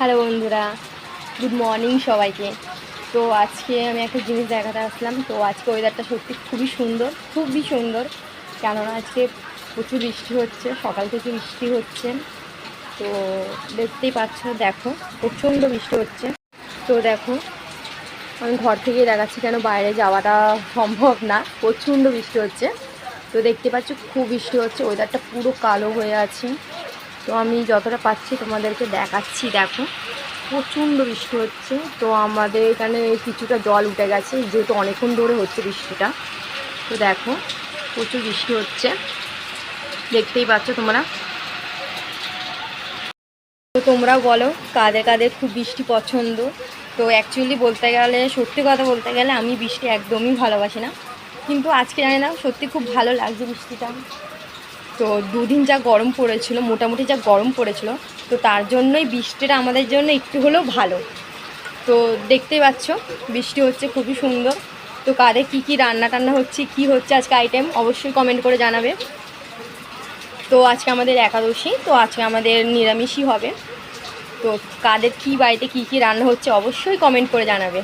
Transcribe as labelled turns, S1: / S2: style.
S1: Hello বন্ধুরা good morning সবাইকে। তো আজকে আমি একটা জিনিস দেখাতে আসলাম। তো আজকে ওয়েদারটা সত্যি খুবই সুন্দর খুবই সুন্দর। কেননা আজকে প্রচুর বৃষ্টি হচ্ছে, সকাল থেকে বৃষ্টি হচ্ছে। তো দেখতেই পাচ্ছ, দেখো, প্রচণ্ড বৃষ্টি হচ্ছে। তো দেখো, আমি ঘর থেকেই দেখাচ্ছি কেন বাইরে যাওয়াটা সম্ভব না, প্রচণ্ড বৃষ্টি হচ্ছে। তো দেখতে পাচ্ছ, খুব বৃষ্টি হচ্ছে ওয়েদারটা পুরো কালো হয়ে আছে। তো আমি যতটা পাচ্ছি তোমাদেরকে দেখাচ্ছি, দেখো। প্রচণ্ড বৃষ্টি হচ্ছে। তো আমাদের এখানে কিছুটা জল উঠে গেছে, যেহেতু অনেকক্ষণ ধরে হচ্ছে বৃষ্টিটা। তো দেখো, প্রচুর বৃষ্টি হচ্ছে। দেখতেই পাচ্ছ তোমরা? তো তোমরা বলো, কাদের কাদের খুব বৃষ্টি পছন্দ? তো অ্যাকচুয়ালি বলতে গেলে, সত্যি কথা বলতে গেলে আমি বৃষ্টি একদমই ভালোবাসি না। কিন্তু আজকে জানি না, সত্যি খুব ভালো লাগছে বৃষ্টিটা। তো দুদিন যা গরম পড়েছিল, মোটামুটি যা গরম পড়েছিল, তো তার জন্যই বৃষ্টিটা আমাদের জন্য একটু হলেও ভালো। তো দেখতেই পাচ্ছ, বৃষ্টি হচ্ছে খুবই সুন্দর। তো কাদের কী কী রান্না টান্না হচ্ছে, কি হচ্ছে আজকে আইটেম অবশ্যই কমেন্ট করে জানাবে। তো আজকে আমাদের একাদশী, তো আজকে আমাদের নিরামিষই হবে। তো কাদের কী বাড়িতে কী কী রান্না হচ্ছে, অবশ্যই কমেন্ট করে জানাবে।